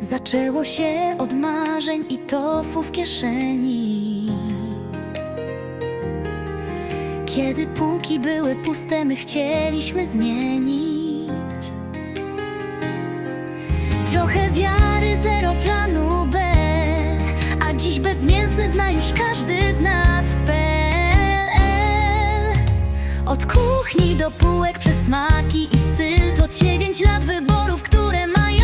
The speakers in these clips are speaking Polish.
Zaczęło się od marzeń i tofu w kieszeni. Kiedy półki były puste, my chcieliśmy zmienić. Trochę wiary, zero planu B, a dziś bezmięsny zna już każdy z nas w PL. Od kuchni do półek przez smaki i styl to dziewięć lat wyborów, które mają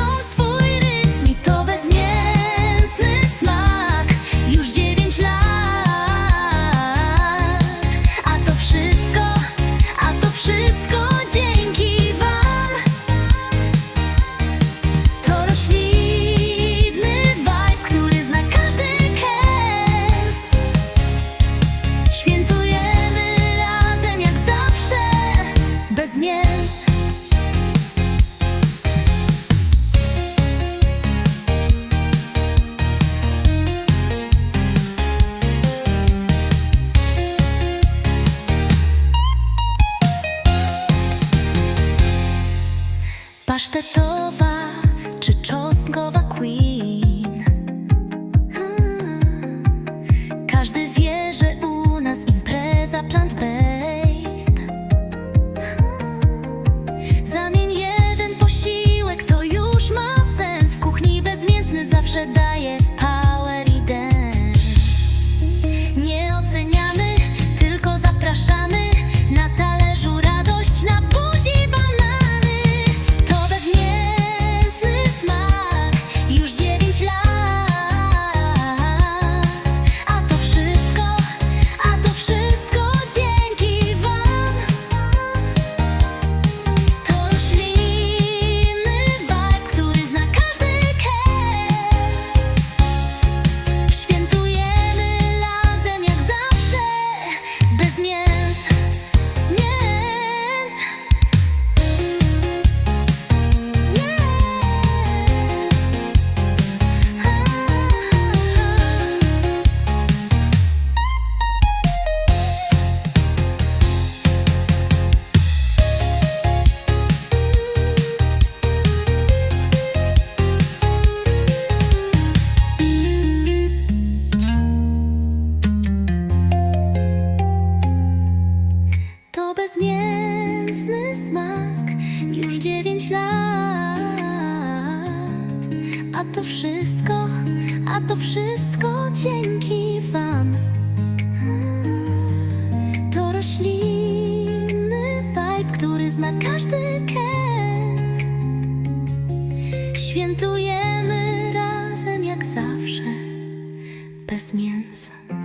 Паштетова To bezmięsny smak, już dziewięć lat. A to wszystko, a to wszystko dzięki Wam. To roślinny vibe, który zna każdy kęs. Świętujemy razem jak zawsze, bez mięsa.